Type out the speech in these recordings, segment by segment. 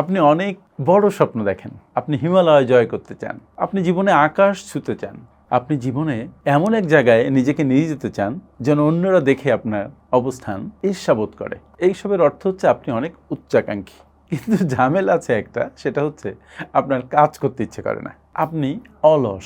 আপনি অনেক বড় স্বপ্ন দেখেন। আপনি হিমালয় জয় করতে চান। আপনি জীবনে আকাশ ছুতে চান। আপনি জীবনে এমন এক জায়গায় নিজেকে নিয়ে যেতে চান যেন অন্যরা দেখে আপনার অবস্থান ঈর্ষাবোধ করে। এইসবের অর্থ হচ্ছে আপনি অনেক উচ্চাকাঙ্ক্ষী। কিন্তু ঝামেল আছে একটা, সেটা হচ্ছে আপনার কাজ করতে ইচ্ছে করে না। আপনি অলস।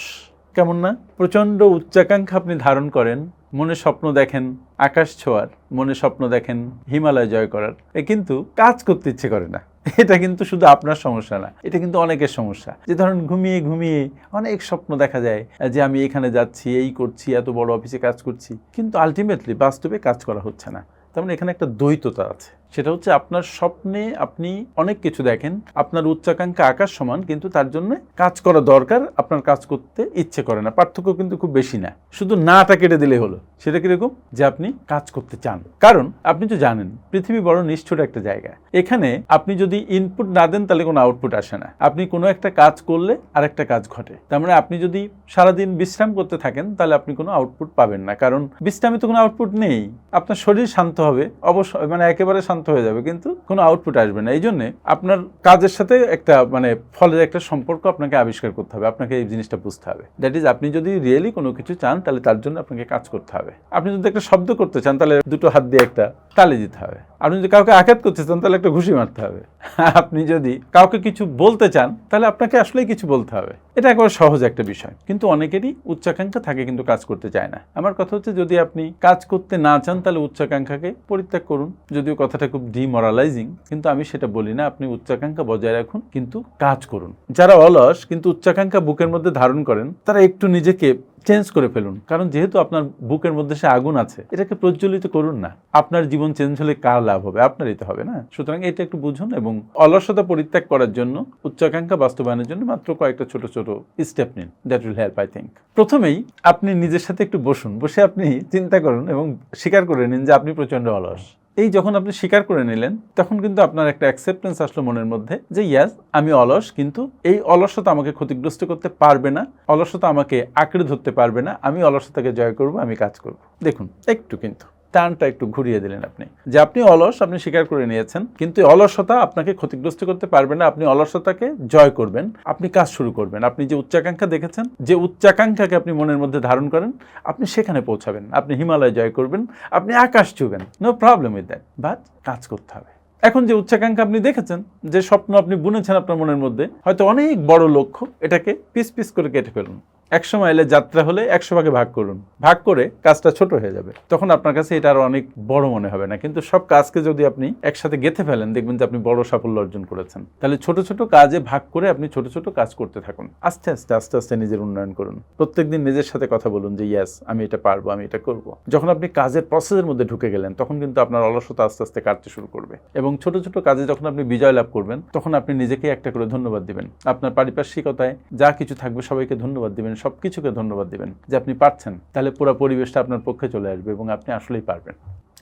কেমন না? প্রচণ্ড উচ্চাকাঙ্ক্ষা আপনি ধারণ করেন, মনে স্বপ্ন দেখেন, আকাশ ছোঁয়ার, মনে স্বপ্ন দেখেন, হিমালয় জয় করার। এ কিন্তু কাজ করতে ইচ্ছে করে না। এটা কিন্তু শুধু আপনার সমস্যা না, এটা কিন্তু অনেকের সমস্যা। যে ধরুন ঘুমিয়ে ঘুমিয়ে অনেক স্বপ্ন দেখা যায় যে আমি এখানে যাচ্ছি, এই করছি, এত বড় অফিসে কাজ করছি। কিন্তু আলটিমেটলি বাস্তবে কাজ করা হচ্ছে না। তার মানে এখানে একটা দ্বৈততা আছে। সেটা হচ্ছে আপনার স্বপ্নে আপনি অনেক কিছু দেখেন, আপনার উচ্চাকাঙ্ক্ষা আকাশ সমান, কিন্তু তার জন্য কাজ করা দরকার, আপনার কাজ করতে ইচ্ছে করে না, পার্থক্য কিন্তু খুব বেশি না। শুধু নাটা কেটে দিলে হলো। সেটা কীরকম? যে আপনি কাজ করতে চান। কারণ আপনি তো জানেন, পৃথিবী বড় নিষ্ঠুর একটা জায়গা। এখানে আপনি যদি ইনপুট না দেন, তাহলে কোনো আউটপুট আসে না। আপনি কোনো একটা কাজ করলে আরেকটা কাজ ঘটে। তার মানে আপনি যদি সারাদিন বিশ্রাম করতে থাকেন, তাহলে আপনি কোনো আউটপুট পাবেন না। কারণ বিশ্রামে তো কোনো আউটপুট নেই। আপনার শরীর শান্ত হবে অবশ্যই মানে একেবারে শান্ত হয়ে যাবে, কিন্তু কোনো আউটপুট আসবে না। এই জন্যে আপনার কাজের সাথে একটা মানে ফলের একটা সম্পর্ক আপনাকে আবিষ্কার করতে হবে, আপনাকে এই জিনিসটা বুঝতে হবে। দ্যাট ইজ আপনি যদি রিয়েলি কোনো কিছু চান, তাহলে তার জন্য আপনাকে কাজ করতে হবে। আপনি যদি একটা শব্দ করতে চান, তাহলে দুটো হাত দিয়ে একটা তালে দিতে হবে। আপনি যদি কাউকে আঘাত করতে চান, তাহলে একটা ঘুষি মারতে হবে। আপনি যদি কাউকে কিছু বলতে চান, তাহলে আপনাকে আসলেই কিছু বলতে হবে। এটা একবার সহজ একটা বিষয়। কিন্তু অনেকেরই উচ্চাকাঙ্ক্ষা থাকে, কিন্তু কাজ করতে চায় না। আমার কথা হচ্ছে, যদি আপনি কাজ করতে না চান, তাহলে উচ্চাকাঙ্ক্ষাকে পরিত্যাগ করুন। যদিও কথাটা খুব ডিমোরালাইজিং কিন্তু আমি সেটা বলি না। আপনি উচ্চাকাঙ্ক্ষা বজায় রাখুন, কিন্তু কাজ করুন। যারা অলস, কিন্তু উচ্চাকাঙ্ক্ষা বুকের মধ্যে ধারণ করেন, তারা একটু নিজেকে চেঞ্জ করে ফেলুন। কারণ যেহেতু আপনার বুকের মধ্যে সে আগুন আছে, এটাকে প্রজ্বলিত করুন না। আপনার জীবন চেঞ্জ হলে কার লাভ হবে? আপনারই তো হবে না? সুতরাং এটা একটু বুঝুন এবং অলসতা পরিত্যাগ করার জন্য, উচ্চাকাঙ্ক্ষা বাস্তবায়নের জন্য মাত্র কয়েকটা ছোট ছোট স্টেপ নিন। That will help I think প্রথমেই আপনি নিজের সাথে একটু বসুন। বসে আপনি চিন্তা করুন এবং স্বীকার করে নিন যে আপনি প্রচণ্ড অলস। এই যখন আপনি স্বীকার করে নিলেন, তখন কিন্তু আপনার একটা অ্যাকসেপ্টেন্স আসলো মনের মধ্যে যে ইয়াস আমি অলস, কিন্তু এই অলসতা আমাকে ক্ষতিগ্রস্ত করতে পারবে না, অলসতা আমাকে আঁকড়ে ধরতে পারবে না, আমি অলসতাকে জয় করব, আমি কাজ করব। দেখুন, একটু কিন্তু। টার্নটা একটু ঘুরিয়ে দিলেন আপনি। যে আপনি অলস, আপনি স্বীকার করে নিয়েছেন, কিন্তু অলসতা আপনাকে ক্ষতিগ্রস্ত করতে পারবে না। আপনি অলসতাকে জয় করবেন, আপনি কাজ শুরু করবেন। আপনি যে উচ্চাকাঙ্ক্ষা দেখেছেন, যে উচ্চাকাঙ্ক্ষাকে আপনি মনের মধ্যে ধারণ করেন, আপনি সেখানে পৌঁছাবেন। আপনি হিমালয় জয় করবেন, আপনি আকাশ ছুবেন। No problem with that but কাজ করতে হবে। এখন যে উচ্চাকাঙ্ক্ষা আপনি দেখেছেন, যে স্বপ্ন আপনি বুনেছেন আপনার মনের মধ্যে, হয়তো অনেক বড় লক্ষ্য, এটাকে পিস পিস করে কেটে ফেলুন। একশো মাইলের যাত্রা হলে একশো ভাগে ভাগ করুন। ভাগ করে কাজটা ছোট হয়ে যাবে। তখন আপনার কাছে এটা আরও অনেক বড় মনে হবে না। কিন্তু সব কাজকে যদি আপনি একসাথে গেঁথে ফেলেন, দেখবেন যে আপনি বড় সাফল্য অর্জন করেছেন। তাহলে ছোট ছোট কাজে ভাগ করে আপনি ছোট ছোট কাজ করতে থাকুন। আস্তে আস্তে আস্তে আস্তে নিজের উন্নয়ন করুন। প্রত্যেকদিন নিজের সাথে কথা বলুন যে ইয়াস আমি এটা পারব, আমি এটা করব। যখন আপনি কাজের প্রসেসের মধ্যে ঢুকে গেলেন, তখন কিন্তু আপনার অলসতা আস্তে আস্তে কাটতে শুরু করবে। এবং ছোট ছোট কাজে যখন আপনি বিজয় লাভ করবেন, তখন আপনি নিজেকে একটা করে ধন্যবাদ দিবেন। আপনার পারিপার্শ্বিকতায় যা কিছু থাকবে সবাইকে ধন্যবাদ দিবেন। সব কিছুকে ধন্যবাদ দিবেন যে আপনি পারছেন। তাহলে পুরো পরিবেশটা আপনার পক্ষে চলে আসবে এবং আপনি আসলেই পারবেন।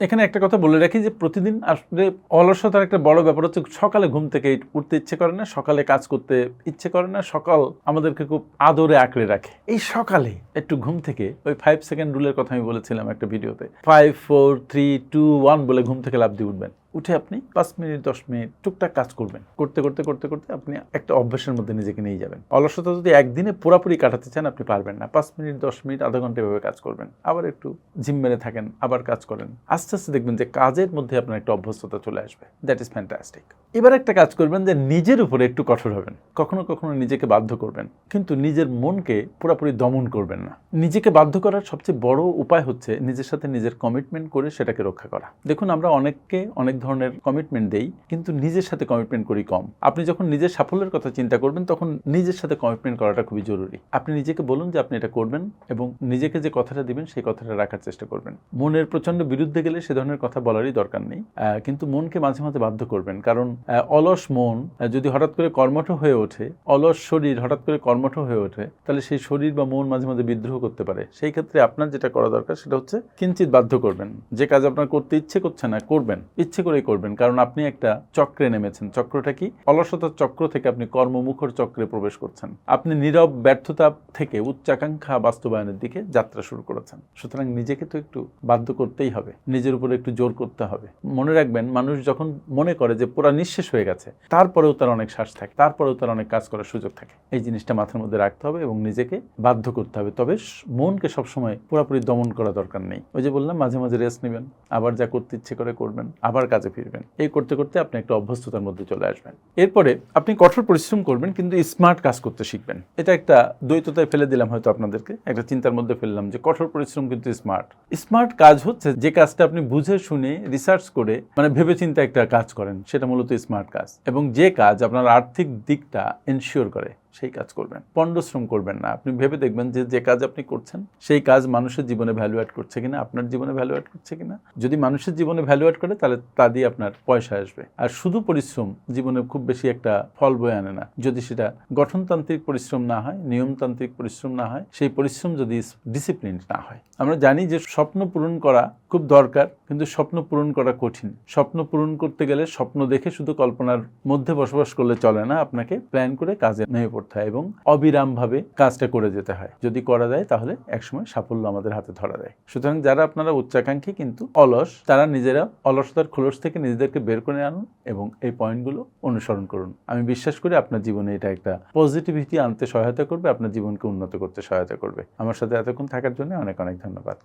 এখানে একটা কথা বলে রাখি যে প্রতিদিন আসলে অলসতার একটা বড় ব্যাপার হচ্ছে সকালে ঘুম থেকে উঠতে ইচ্ছে করে না, সকালে কাজ করতে ইচ্ছে করে না, সকাল আমাদেরকে খুব আদরে আঁকড়ে রাখে। এই সকালে একটু ঘুম থেকে, ওই ফাইভ সেকেন্ড রুলের কথা আমি বলেছিলাম একটা ভিডিওতে five four three two one বলে ঘুম থেকে লাভ দিয়ে উঠবেন। উঠে আপনি পাঁচ মিনিট, দশ মিনিট টুকটাক কাজ করবেন। করতে করতে করতে করতে আপনি একটা অভ্যাসের মধ্যে নিজেকে নিয়ে যাবেন। অলসতা যদি একদিনে পুরাপুরি কাটাতে চান আপনি পারবেন না। পাঁচ মিনিট, দশ মিনিট, আধা ঘণ্টা এভাবে কাজ করবেন। আবার একটু জিম মেরে থাকেন, আবার কাজ করেন। আস্তে আস্তে দেখবেন যে কাজের মধ্যে আপনার একটা অভ্যস্ততা চলে আসবে। দ্যাট ইজ ফ্যান্টাস্টিক এবার একটা কাজ করবেন যে নিজের উপরে একটু কঠোর হবেন। কখনো কখনো নিজেকে বাধ্য করবেন। কিন্তু নিজের মনকে পুরোপুরি দমন করবেন না। নিজেকে বাধ্য করার সবচেয়ে বড় উপায় হচ্ছে নিজের সাথে নিজের কমিটমেন্ট করে সেটাকে রক্ষা করা। দেখুন, আমরা অনেককে অনেক ধরনের কমিটমেন্ট দেই, কিন্তু নিজের সাথে কমিটমেন্ট করি কম। আপনি যখন নিজের সাফল্যের কথা চিন্তা করবেন, তখন নিজের সাথে কমিটমেন্ট করাটা খুবই জরুরি। আপনি নিজেকে বলুন যে আপনি এটা করবেন এবং নিজেকে যে কথাটা দিবেন, সেই কথাটা রাখার চেষ্টা করবেন। মনের প্রচণ্ড বিরুদ্ধে গেলে সে ধরনের কথা বলারই দরকার নেই। কিন্তু মনকে মাঝে মাঝে বাধ্য করবেন। কারণ অলস মন যদি হঠাৎ করে কর্মঠ হয়ে ওঠে, অলস শরীর হঠাৎ করে কর্মঠ হয়ে ওঠে, তাহলে সেই শরীর বা মন মাঝে মাঝে বিদ্রোহ করতে পারে। সেই ক্ষেত্রে আপনার যেটা করা দরকার, সেটা হচ্ছে কিঞ্চিত বাধ্য করবেন। যে কাজ আপনার করতে ইচ্ছে করছে না, করবেন। ইচ্ছে করে করেই করবেন, কারণ আপনি একটা চক্রে নেমেছেন। চক্রটা কি? অলসতার চক্র থেকে আপনি কর্মমুখর চক্রে প্রবেশ করছেন। আপনি নীরব ব্যর্থতা থেকে উচ্চাকাঙ্ক্ষা বাস্তবায়নের দিকে যাত্রা শুরু করেছেন। সুতরাং নিজেকে তো একটু বাধ্য করতেই হবে। নিজের উপরে একটু জোর করতে হবে। মনে রাখবেন, মানুষ যখন মনে করে যে পুরা নিঃশেষ হয়ে গেছে, তারপরেও তার অনেক শ্বাস থাকে, তারপরেও তার অনেক কাজ করার সুযোগ থাকে। এই জিনিসটা মাথার মধ্যে রাখতে হবে এবং নিজেকে বাধ্য করতে হবে। তবে মনকে সবসময় পুরোপুরি দমন করা দরকার নেই। ওই যে বললাম, মাঝে মাঝে রেস্ট নেবেন, আবার যা করতে ইচ্ছে করে করবেন, আবার কাজে ফিরবেন। এই করতে করতে আপনি একটা অভ্যস্ততার মধ্যে চলে আসবেন। এরপরে আপনি কঠোর পরিশ্রম করবেন, কিন্তু স্মার্ট কাজ করতে শিখবেন। এটা একটা দ্বৈততায় ফেলে দিলাম হয়তো আপনাদেরকে। একটা চিন্তার মধ্যে ফেললাম যে কঠোর পরিশ্রম কিন্তু স্মার্ট। স্মার্ট কাজ হচ্ছে যে কাজটা আপনি বুঝে শুনে, রিসার্চ করে মানে ভেবেচিন্তে একটা কাজ করেন। সেটা মূলত স্মার্ট কাজ। এবং যে কাজ আপনার আর্থিক দিকটা এনশিওর করে সেই কাজ করবেন। পণ্ডশ্রম করবেন না। আপনি ভেবে দেখবেন যে যে কাজ আপনি করছেন, সেই কাজ মানুষের জীবনে ভ্যালু অ্যাড করছে কিনা, আপনার জীবনে ভ্যালু অ্যাড করছে কিনা। যদি মানুষের জীবনে ভ্যালু অ্যাড করে, তাহলে তা দিয়ে আপনার পয়সা আসবে। আর শুধু পরিশ্রম জীবনে খুব বেশি একটা ফল বয়ে আনে না। যদি সেটা গঠনতান্ত্রিক পরিশ্রম না হয়, নিয়মতান্ত্রিক পরিশ্রম না হয়, সেই পরিশ্রম যদি ডিসিপ্লিন না হয়। আমরা জানি যে, স্বপ্ন পূরণ করা খুব দরকার, কিন্তু স্বপ্ন পূরণ করা কঠিন। স্বপ্ন পূরণ করতে গেলে স্বপ্ন দেখে শুধু কল্পনার মধ্যে বসবাস করলে চলে না, আপনাকে প্ল্যান করে কাজে নেমে পড়তে হয় এবং অবিরামভাবে কাজটা করে যেতে হয়। যদি করা যায়, তাহলে একসময় সাফল্য আমাদের হাতে ধরা দেয়। সুতরাং যারা আপনারা উচ্চাকাঙ্ক্ষী, কিন্তু অলস, তারা নিজেরা অলসতার খোলস থেকে নিজেদেরকে বের করে আনুন এবং এই পয়েন্টগুলো অনুসরণ করুন। আমি বিশ্বাস করি আপনার জীবনে এটা একটা পজিটিভিটি আনতে সহায়তা করবে, আপনার জীবনকে উন্নত করতে সহায়তা করবে। আমার সাথে এতক্ষণ থাকার জন্য অনেক অনেক ধন্যবাদ।